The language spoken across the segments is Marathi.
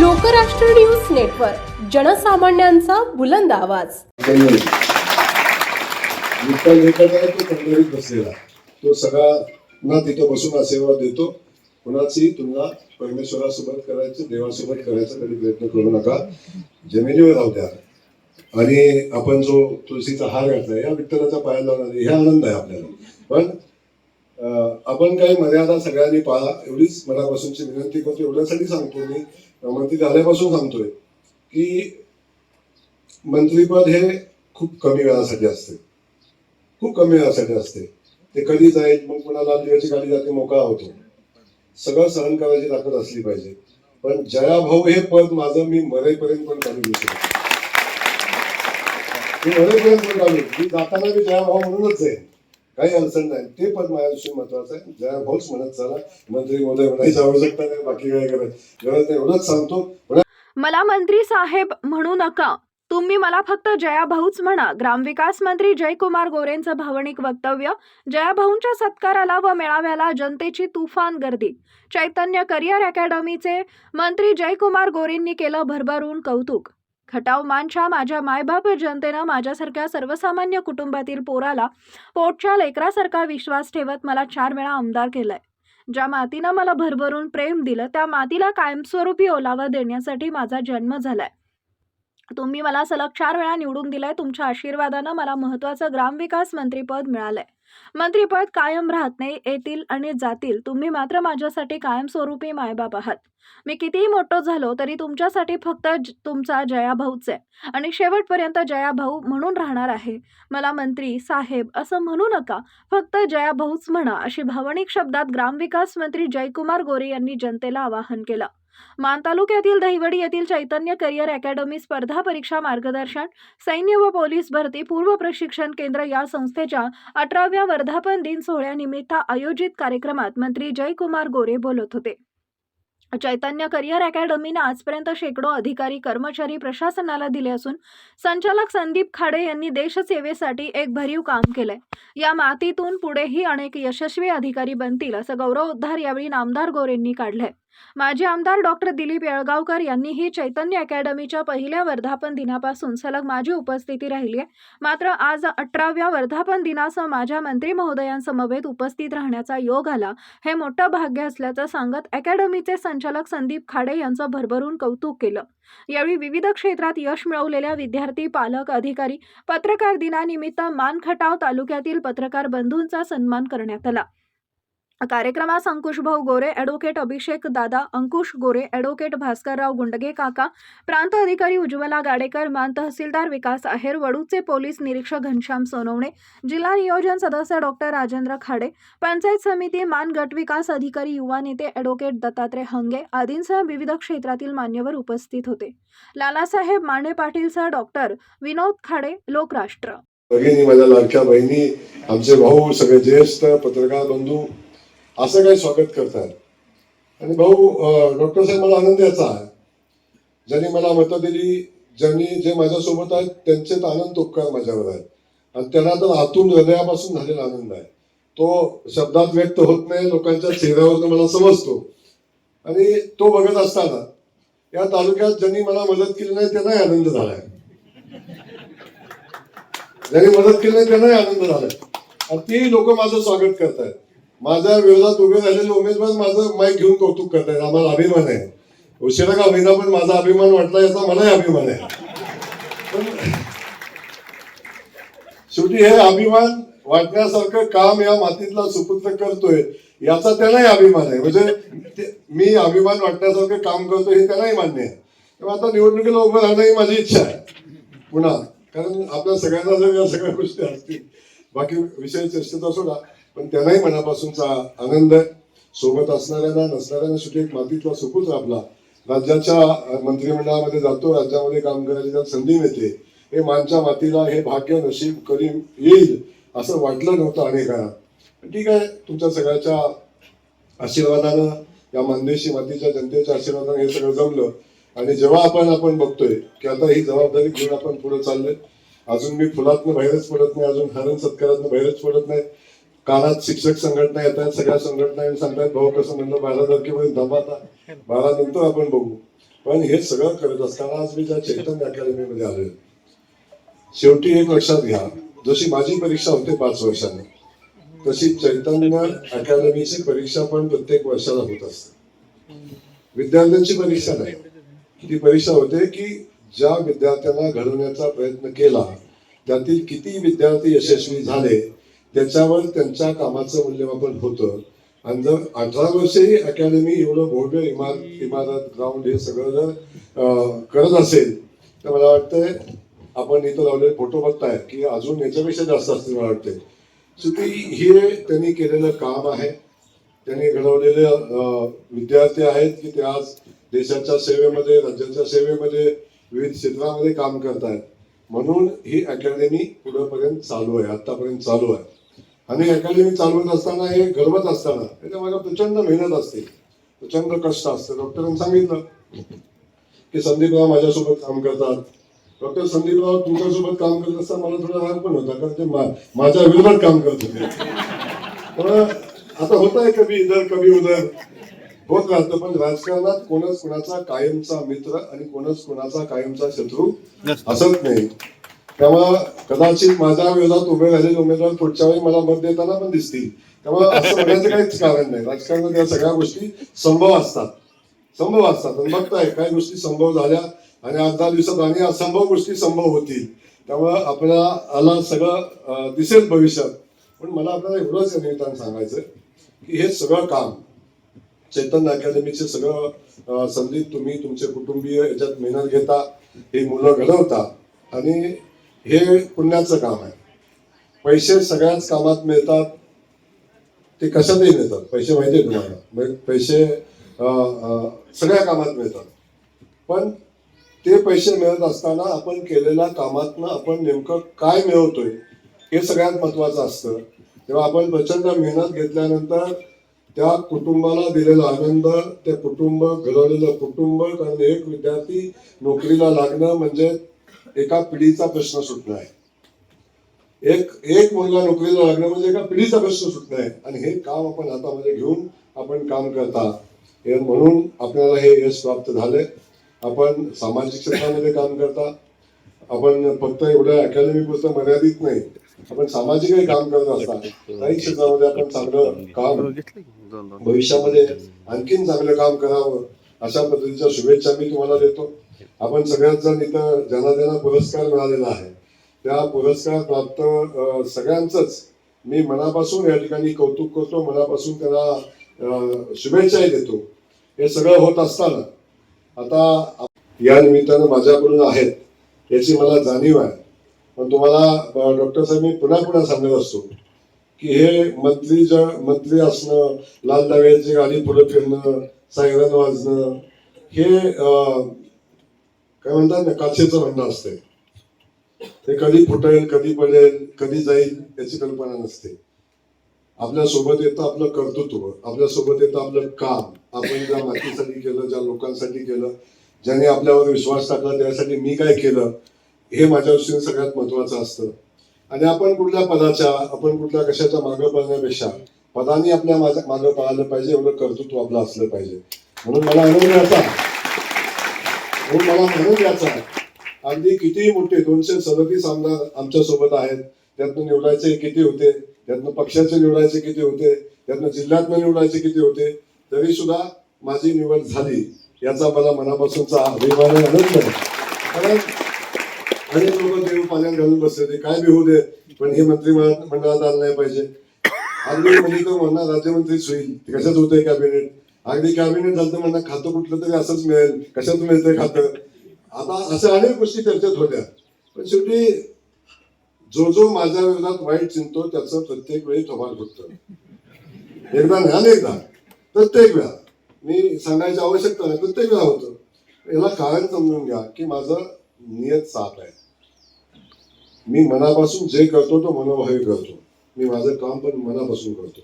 लोकराष्ट्र न्यूज नेटवर्क जनसामान्यांचा बुलंद आवाज. काही विठ्ठल तो बसलेला. तो सगळा पुन्हा तिथं बसून आशीर्वाद देतो. कुणाची तुलना परमेश्वरासोबत करायचं देवासोबत करायचा कधी प्रयत्न करू नका. जमिनीवर राहू द्या. आणि आपण जो तुळशीचा हार घातला या विठ्ठलाचा पाया लावणार हे आनंद आहे आपल्याला. पण आपण काही मर्यादा सगळ्यांनी पाळा. एवढीच मनापासूनची विनंती करतो. एवढ्यासाठी सांगतो मी. मंत्री झाल्यापासून सांगतोय की मंत्रीपद हे खूप कमी वेळासाठी असते. खूप कमी वेळासाठी असते. ते कधी जाईल मग कोणाला दिवशी गाडी जाते मोकळा होतो. सगळं सहन करायची ताकद असली पाहिजे. पण जयाभाऊ हे पद माझं मी मरेपर्यंत पण काढू घेऊ शकतो मी मरेपर्यंत पण काढू मी जाताना मी जयाभाऊ म्हणूनच जाईन काही अडचण नाही. ते पण माझ्याविषयी महत्वाचं आहे. जयाभाऊच म्हणत चला. मंत्री महोदय म्हणायची आवश्यकता नाही बाकी काय करायचं? गरज नाही एवढंच सांगतो. मला मंत्री साहेब म्हणू नका. तुम्ही मला फक्त जया भाऊच म्हणा. ग्रामविकास मंत्री जयकुमार गोरेंचं भावनिक वक्तव्य जयाभाऊंच्या सत्काराला व मेळाव्याला जनतेची तुफान गर्दी. चैतन्य करिअर अकॅडमीचे मंत्री जयकुमार गोरेंनी केलं भरभरून कौतुक. खटाव मानच्या माझ्या मायबाप जनतेनं माझ्यासारख्या सर्वसामान्य कुटुंबातील पोराला पोटच्या लेकरासारखा विश्वास ठेवत मला चार वेळा आमदार केलाय. ज्या मातीनं मला भरभरून प्रेम दिलं त्या मातीला कायमस्वरूपी ओलावा देण्यासाठी माझा जन्म झालाय. तुम्ही मला सलग चार वेळा निवडून दिलाय तुमच्या आशीर्वादानं मला महत्वाचं ग्रामविकास मंत्रीपद मिळालंय. मंत्रीपद कायम राहत नाही येतील आणि जातील. तुम्ही मात्र माझ्यासाठी कायमस्वरूपी मायबाप आहात. मी कितीही मोठं झालो तरी तुमच्यासाठी फक्त ज- तुमचा जयाभाऊच आहे. आणि शेवटपर्यंत जयाभाऊ म्हणून राहणार आहे. मला मंत्री साहेब असं म्हणू नका. फक्त जयाभाऊच म्हणा अशी भावनिक शब्दात ग्रामविकास मंत्री जयकुमार गोरे यांनी जनतेला आवाहन केलं. मान तालुक्यातील दहिवडी येथील चैतन्य करिअर अकॅडमी स्पर्धा परीक्षा मार्गदर्शन सैन्य व पोलीस भरती पूर्व प्रशिक्षण केंद्र या संस्थेच्या अठराव्या वर्धापन दिन सोहळ्यानिमित्त आयोजित कार्यक्रमात मंत्री जयकुमार गोरे बोलत होते. चैतन्य करिअर अकॅडमीने आजपर्यंत शेकडो अधिकारी कर्मचारी प्रशासनाला दिले असून संचालक संदीप खाडे यांनी देशसेवेसाठी एक भरीव काम केलंय. या मातीतून पुढेही अनेक यशस्वी अधिकारी बनतील असं गौरवोद्धार यावेळी नामदार गोरेंनी काढलंय. माजी आमदार डॉक्टर दिलीप येळगावकर यांनीही चैतन्य अकॅडमीच्या पहिल्या वर्धापन दिनापासून सलग माझी उपस्थिती राहिली आहे. मात्र आज अठराव्या वर्धापन दिनासह माझ्या मंत्री महोदयांसमवेत उपस्थित राहण्याचा योग आला. हे मोठं भाग्य असल्याचं सांगत अकॅडमीचे संचालक संदीप खाडे यांचं भरभरून कौतुक केलं. यावेळी विविध क्षेत्रात यश मिळवलेल्या विद्यार्थी पालक अधिकारी पत्रकार दिनानिमित्त मानखटाव तालुक्यातील पत्रकार बंधूंचा सन्मान करण्यात आला. कार्यक्रमास अंकुशभाऊ गोरे ॲडव्होकेट अभिषेक दादा अंकुश गोरे ॲडव्होकेट भास्करराव गुंडगे काका प्रांत अधिकारी उज्ज्वला गाडेकर मान तहसीलदार विकास आहेर वडूचे पोलीस निरीक्षक घनश्याम सोनवणे जिल्हा नियोजन सदस्य डॉक्टर राजेंद्र खाडे पंचायत समिती मान गट विकास अधिकारी युवा नेते ॲडव्होकेट दत्तात्रय हंगे आदींसह विविध क्षेत्रातील मान्यवर उपस्थित होते लालासाहेब माने पाटीलसह डॉक्टर विनोद खाडे लोकराष्ट्र भगिनी माझ्या लाडक्या बहिणी आमचे भाऊ सगळे ज्येष्ठ पत्रकार बंधू असं काही स्वागत करतात आणि भाऊ डॉक्टर साहेब मला आनंद याचा आहे. ज्यांनी मला मतं दिली ज्यांनी जे माझ्यासोबत आहेत त्यांचे तर आनंद उपकार माझ्यावर आहेत. आणि त्यांना तर आतून हृदयापासून झालेला आनंद आहे. तो शब्दात व्यक्त होत नाही लोकांच्या चेहऱ्यावर मला समजतो. आणि तो बघत असताना या तालुक्यात ज्यांनी मला मदत केली नाही त्यांनाही आनंद झालाय. ज्यांनी मदत केली नाही त्यांनाही आनंद झालाय. आणि ती लोक माझं स्वागत करतायत. माझ्या विरोधात उभे झालेले उमेदवार माझं माईक घेऊन कौतुक करतायत. आम्हाला अभिमान आहे. उशिरा का अभिना पण माझा अभिमान वाटला याचा मलाही अभिमान आहे. पण शेवटी हे अभिमान वाटण्यासारखं काम या मातीतला सुपुत्र करतोय याचा त्यांनाही अभिमान आहे. म्हणजे मी अभिमान वाटण्यासारखं काम करतोय हे त्यांनाही मान्य आहे. तेव्हा आता निवडणुकीला उभं राहणं ही माझी इच्छा आहे. पुन्हा कारण आपल्या सगळ्यांना जर या सगळ्या गोष्टी असतील बाकी विषय चर्चेचा सोडा पण त्यांनाही मनापासूनचा आनंद सोबत असणाऱ्यांना नसणाऱ्यांना शेवटी एक मातीतला सुखूच आपला राज्याच्या मंत्रिमंडळामध्ये जातो राज्यामध्ये काम करायची त्यात संधी मिळते. हे मानच्या मातीला हे भाग्य नशीब करीम येईल असं वाटलं नव्हतं अनेकांना. ठीक आहे तुमच्या सगळ्याच्या आशीर्वादानं या मानदेशी मातीच्या जनतेच्या आशीर्वादानं हे सगळं जमलं. आणि जेव्हा आपण आपण बघतोय की आता ही जबाबदारी घेऊन आपण पुढे चाललोय अजून मी फुलातनं बाहेरच पडत नाही अजून हरण सत्कारातनं बाहेरच पडत नाही कानात शिक्षक संघटना येतात सगळ्या संघटना येऊन सांगतात भाऊ कसं म्हणलं बारा तारखेपर्यंत थांबा आता. बारा नंतर आपण बघू. पण हे सगळं करत असताना आज मी ज्या चैतन्य अकॅडमीमध्ये आलोय शेवटी एक लक्षात घ्या. जशी माझी परीक्षा होते पाच वर्षांनी तशी चैतन्य अकॅडमीची परीक्षा पण प्रत्येक वर्षाला होत असते. विद्यार्थ्यांची परीक्षा नाही. ती परीक्षा होते की ज्या विद्यार्थ्यांना घडवण्याचा प्रयत्न केला त्यातील किती विद्यार्थी यशस्वी झाले त्याच्यावर त्यांच्या कामाचं मूल्यमापन होतं. आणि जर अठरा वर्षेही अकॅडमी एवढं भव्य इमारत इमारत ग्राउंड हे सगळं जर करत असेल तर मला वाटतंय आपण इथं लावलेले फोटो बघताय की अजून याच्यापेक्षा जास्त असतील मला वाटते शेवटी हे त्यांनी केलेलं काम आहे. त्यांनी घडवलेले विद्यार्थी आहेत की ते आज देशाच्या सेवेमध्ये राज्याच्या सेवेमध्ये विविध क्षेत्रामध्ये काम करतायत. म्हणून ही अकॅडमी पुढेपर्यंत चालू आहे आतापर्यंत चालू आहे. आणि अकॅडमी चालवत असताना हे घडवत असताना त्याच्यामागे प्रचंड मेहनत असते. प्रचंड कष्ट असते. डॉक्टरांनी सांगितलं की संदीपराव माझ्यासोबत काम करतात. डॉक्टर संदीपराव तुमच्यासोबत काम करत असताना मला थोडा राग पण होता कारण ते माझ्या विरोधात काम करत होते. पण आता होत आहे कधी इधर कधी उधर. होत राहतं पण राजकारणात कोणच कोणाचा कायमचा मित्र आणि कोणच कोणाचा कायमचा शत्रू असत नाही. तेव्हा कदाचित माझ्या विरोधात उभे राहिलेले उमेदवार पुढच्या वेळी मला मत देताना पण दिसतील. तेव्हा असं म्हणायचं काहीच कारण नाही. राजकारणात या सगळ्या गोष्टी संभव असतात. संभव असतात. आणि बघताय काही गोष्टी संभव झाल्या आणि आठ दहा दिवसात आणि असंभव गोष्टी संभव होतील. त्यामुळं आपल्याला सगळं दिसेल भविष्यात. पण मला आपल्याला एवढंच या निमित्तानं सांगायचं की हे सगळं काम चैतन्य अकॅडमीचे सगळं अं, संदीप तुम्ही तुमचे कुटुंबीय याच्यात मेहनत घेता ही मुलं घडवता आणि हे पुण्याचं काम आहे. पैसे सगळ्याच कामात मिळतात. ते कशातही मिळतात. पैसे माहिती आहे तुम्हाला. म्हणजे पैसे सगळ्या कामात मिळतात. पण ते पैसे मिळत असताना आपण केलेल्या कामातनं आपण नेमकं काय मिळवतोय हे सगळ्यात महत्वाचं असतं. तेव्हा आपण प्रचंड मेहनत घेतल्यानंतर त्या कुटुंबाला दिलेला आनंद ते कुटुंब घडवलेलं कुटुंब कारण एक विद्यार्थी नोकरीला लागणं म्हणजे एका पिढीचा प्रश्न सुटला आहे. एक एक मुलगा नोकरीला लागणं म्हणजे एका पिढीचा प्रश्न सुटला आहे. आणि हे काम आपण हातामध्ये घेऊन आपण काम करता. हे म्हणून आपल्याला हे यश प्राप्त झालंय. आपण सामाजिक क्षेत्रामध्ये काम करता. आपण फक्त एवढ्या अकॅडमी पुरतं मर्यादित नाही. आपण सामाजिकही काम करत असता. काही क्षेत्रामध्ये आपण चांगलं काम भविष्यामध्ये आणखीन चांगलं काम करावं अशा पद्धतीच्या शुभेच्छा मी तुम्हाला देतो. आपण सगळ्यांचा तिथं इथं ज्यांना ज्यांना पुरस्कार मिळालेला आहे. त्या पुरस्कार प्राप्त अं, सगळ्यांचंच मी मनापासून या ठिकाणी कौतुक करतो मनापासून त्याला शुभेच्छाही देतो. हे सगळं होत असताना आता या निमित्तानं माझ्याकडून आहेत याची मला जाणीव आहे. पण तुम्हाला डॉक्टर साहेब मी पुन्हा पुन्हा सांगत असतो की हे मंत्री ज मंत्री असणं लाल दव्याची गाडी पुढे फिरणं सायरन वाजणं हे अं, काय म्हणतात ना काचेचं म्हणणं असते. ते कधी फुटेल कधी पडेल कधी जाईल याची कल्पना नसते. आपल्यासोबत येतं आपलं कर्तृत्व आपल्यासोबत येतं आपलं काम. आपण ज्या मातीसाठी केलं ज्या लोकांसाठी केलं ज्यांनी आपल्यावर विश्वास टाकला त्यासाठी मी काय केलं हे माझ्या दृष्टीने सगळ्यात महत्वाचं असतं. आणि आपण कुठल्या पदाच्या आपण कुठल्या कशाच्या मागं पळण्यापेक्षा पदाने आपल्या माझ्या मागं पाळलं पाहिजे एवढं कर्तृत्व आपलं असलं पाहिजे. म्हणून मला अनुभव याचा म्हणून मला म्हणून याचा अगदी कितीही मोठे दोनशे सदतीस आमदार आमच्यासोबत आहेत. त्यातनं निवडायचे किती होते? त्यातनं पक्षाचे निवडायचे किती होते? त्यातनं जिल्ह्यातनं निवडायचे किती होते? तरी सुद्धा माझी निवड झाली याचा मला मनापासूनचा अभिमान आनंद आहे. कारण अनेक लोक देव पाण्यात घालून बसले ते काय बी होऊ दे? पण हे मंत्री मंडळात आलं नाही पाहिजे. अगदी म्हणजे म्हणणार राज्यमंत्रीच होईल. कशाच होतंय कॅबिनेट अगदी कॅबिनेट झालं म्हणणं खातं कुठलं तरी असंच मिळेल. कशात मिळतंय खातं? आता अशा अनेक गोष्टी चर्चेत होत्या. पण शेवटी जो जो माझ्या विरोधात वाईट चिंतो त्याचं प्रत्येक वेळी थोबाड फुटतं. एकदा नाही अनेकदा प्रत्येक वेळा. मी सांगायची आवश्यकता नाही प्रत्येक वेळा होतं. याला कारण समजून घ्या की माझं नियत साफ आहे. मी मनापासून जे करतो तो मनोभावी करतो. मी माझं काम पण मनापासून करतो.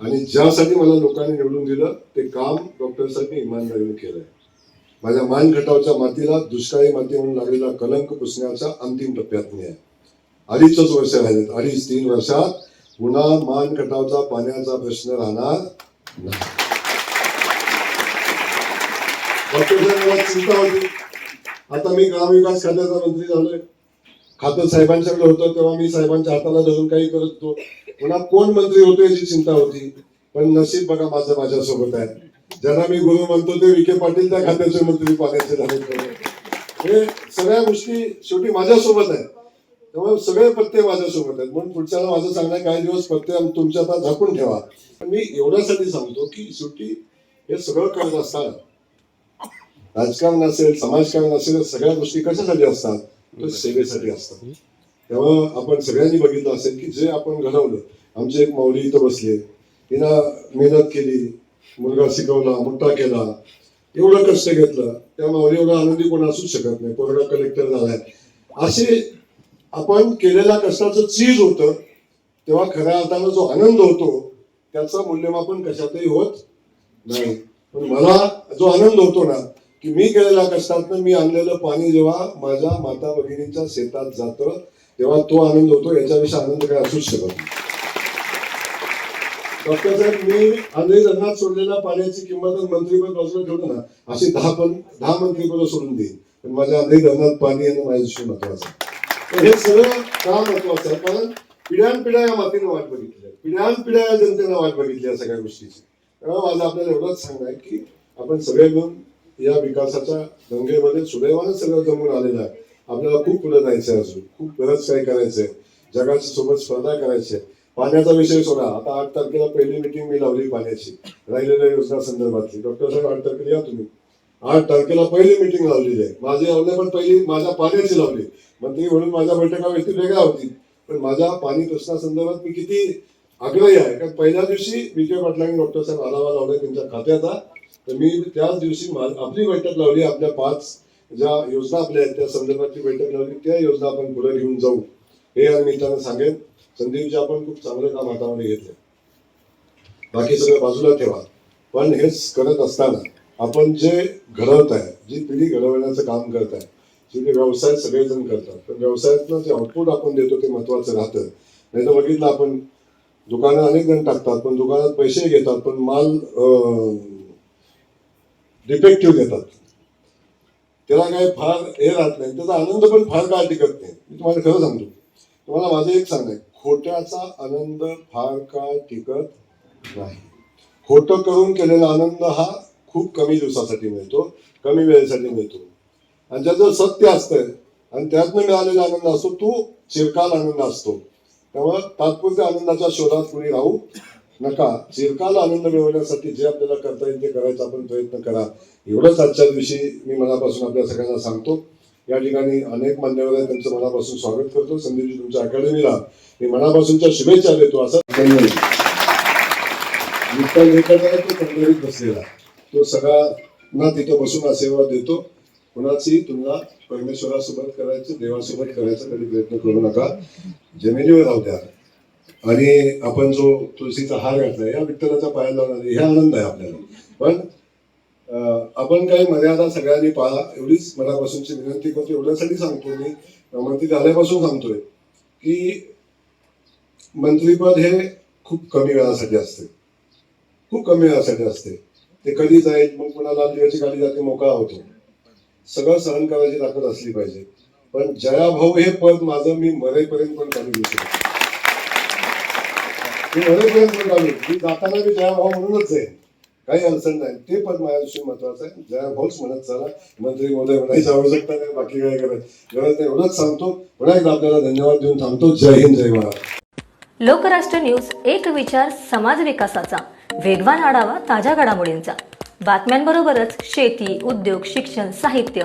आणि ज्यासाठी मला लोकांनी निवडून दिलं ते काम डॉक्टरसाठी इमानदारीने केलंय. माझ्या मानखटावच्या मातीला दुष्काळी माती म्हणून लागलेला कलंक पुसण्याच्या अंतिम टप्प्यात मी आहे. अडीचच वर्ष राहिलेत. अडीच तीन वर्षात पुन्हा मानखटावचा पाण्याचा प्रश्न राहणार नाही. डॉक्टर चिंता होती. आता मी ग्रामविकास खात्याचा मंत्री झालोय. खातं साहेबांच्याकडे होतं तेव्हा मी साहेबांच्या हाताला धरून काही करत होतो. पुन्हा कोण मंत्री होतो याची चिंता होती. पण नशीब बघा माझं माझ्यासोबत आहे. ज्यांना मी गुरु म्हणतो ते विखे पाटील त्या खात्याचे मंत्री पाण्याचे झाले. हे सगळ्या गोष्टी शेवटी माझ्यासोबत आहे त्यामुळे सगळे पत्ते माझ्यासोबत आहेत. म्हणून पुढच्या माझं सांगणं काही दिवस पत्ते तुमच्या आता झाकून ठेवा. पण मी एवढ्यासाठी सांगतो की शेवटी हे सगळं करत असतात राजकारण असेल समाजकारण असेल सगळ्या गोष्टी कशासाठी असतात? तर सेवेसाठी असतात. तेव्हा आपण सगळ्यांनी बघितलं असेल की जे आपण घडवलं आमचे एक माऊली इथं बसले हिनं मेहनत केली मुलगा शिकवला मोठा केला एवढं कष्ट घेतलं त्या माऊली एवढा आनंदी कोण असूच शकत नाही कोरोना कलेक्टर झालाय. असे आपण केलेल्या कष्टाचं चीज होतं तेव्हा खऱ्या अर्थानं जो आनंद होतो त्याचं मूल्यमापन कशातही होत नाही. पण मला जो आनंद होतो ना की मी केलेल्या कष्टातनं मी आणलेलं पाणी जेव्हा माझ्या माता भगिनींच्या शेतात जातं तेव्हा तो आनंद होतो याच्याविषयी आनंद काय असूच शकत नाही. डॉक्टर साहेब मी आंधळी धरणात सोडलेल्या पाण्याची किंमत मंत्रीपद बाजूला ठेवलं ना अशी दहा पण दहा मंत्रीपद सोडून देईन. पण माझ्या आंधळी धरणात पाणी येणं माझ्याशी महत्वाचं तर हे सगळं का महत्वाचं आहे? कारण पिढ्यानपिढ्या या मातीनं वाट बघितली आहे. पिढ्यानपिढ्या या जनतेनं वाट बघितली या सगळ्या गोष्टीची. तेव्हा माझं आपल्याला एवढंच सांगणं आहे की आपण सगळे मिळून या विकासाच्या गंगेमध्ये सुदैवानं सगळं जमून आलेलं आहे. आपल्याला खूप पुढे जायचं आहे अजून. खूप बरंच काही करायचंय. जगाच्या सोबत स्पर्धा करायची आहे पाण्याचा विषय सोडा. आता आठ तारखेला पहिली मिटिंग मी लावली पाण्याची. राहिलेल्या योजना संदर्भातली. डॉक्टर साहेब आठ तारखेला या तुम्ही. आठ तारखेला पहिली मिटिंग लावलेली आहे. माझी लावले पण पहिली माझ्या पाण्याची लावली. मंत्री म्हणून माझ्या बैठका व्यक्ती वेगळ्या होती. पण माझ्या पाणी प्रश्नासंदर्भात मी किती आग्रही आहे. कारण पहिल्या दिवशी विखे पाटलांनी डॉक्टर साहेब आढावा लावला त्यांच्या खात्याचा. तर मी त्याच दिवशी आपली बैठक लावली आपल्या पाच ज्या योजना आपल्या आहेत त्या संदर्भातली बैठक लावली त्या योजना आपण पुढे घेऊन जाऊ हे या निमित्तानं सांगेन. संदीपजी आपण खूप चांगलं काम हातामध्ये घेतलं बाकी सगळं बाजूला ठेवा. पण हेच करत असताना आपण जे घडवत आहे जी पिढी घडवण्याचं काम करत आहे शेवटी व्यवसाय सगळेजण करतात पण व्यवसायातलं जे आउटपुट आपण देतो ते महत्वाचं राहतं. नाही तर बघितलं आपण दुकानात अनेक जण टाकतात पण दुकानात पैसे घेतात पण माल डिफेक्टिव्ह देतात त्याला काय फार हे राहत नाही. त्याचा आनंद पण फार काळ टिकत नाही. मी तुम्हाला खरं सांगतो. तुम्हाला माझं एक सांग खोट्याचा आनंद फार काळ टिकत नाही. खोटं करून केलेला आनंद हा खूप कमी दिवसासाठी मिळतो कमी वेळेसाठी मिळतो. आणि ज्याचं सत्य असतंय आणि त्यातनं मिळालेला आनंद असतो तो चिरकाल आनंद असतो. त्यामुळे तात्पुरत्या आनंदाच्या शोधात कुणी राहू नका. चिरकाला आनंद मिळवण्यासाठी जे आपल्याला करता येईल ते करायचा आपण प्रयत्न करा. एवढंच आजच्या दिवशी मी मनापासून आपल्या सगळ्यांना सांगतो. या ठिकाणी अनेक मान्यवर आहेत त्यांचं मनापासून स्वागत करतो. संदीपजी तुमच्या अकॅडमीला मी मनापासूनच्या शुभेच्छा देतो. असं धन्यवाद तो बसलेला तो सगळ्यांना तिथं बसून आशीर्वाद देतो. कुणाची तुलना परमेश्वरासोबत करायचं देवासोबत करायचा कधी प्रयत्न करू नका. जमिनीवर राहू द्या. आणि आपण जो तुळशीचा हार घातला या विठ्ठलाचा पाया लावणार हे आनंद आहे आपल्याला. पण आपण काही मर्यादा सगळ्यांनी पाळा एवढीच मनापासूनची विनंती करतो. एवढ्यासाठी सांगतो मी मंत्री झाल्यापासून सांगतोय की मंत्रीपद हे खूप कमी वेळासाठी असते. खूप कमी वेळासाठी असते. ते कधी जाईल मग कोणाला दिवशी गाडी जाते मोकळा होतो. सगळं सहन करायची ताकद असली पाहिजे. पण जयाभाऊ हे पद माझं मी मरेपर्यंत पण काढू घेऊ शकतो मी मरेपर्यंत पण मी जाताना मी जयाभाऊ म्हणूनच आहे. काही अडचण नाही. ते पण माझ्याविषयी महत्वाचं आहे. जयाभाऊच म्हणत चला. मंत्री महोदय म्हणायची आवश्यकता नाही. बाकी काय करायचं गरज नाही. एवढंच सांगतो. पुन्हा एकदा आपल्याला धन्यवाद देऊन थांबतो. जय हिंद जय महाराज लोकराष्ट्र न्यूज एक विचार समाज विकासाचा. वेगवान आढावा ताज्या घडामोडींचा. बातम्यांबरोबरच शेती उद्योग शिक्षण साहित्य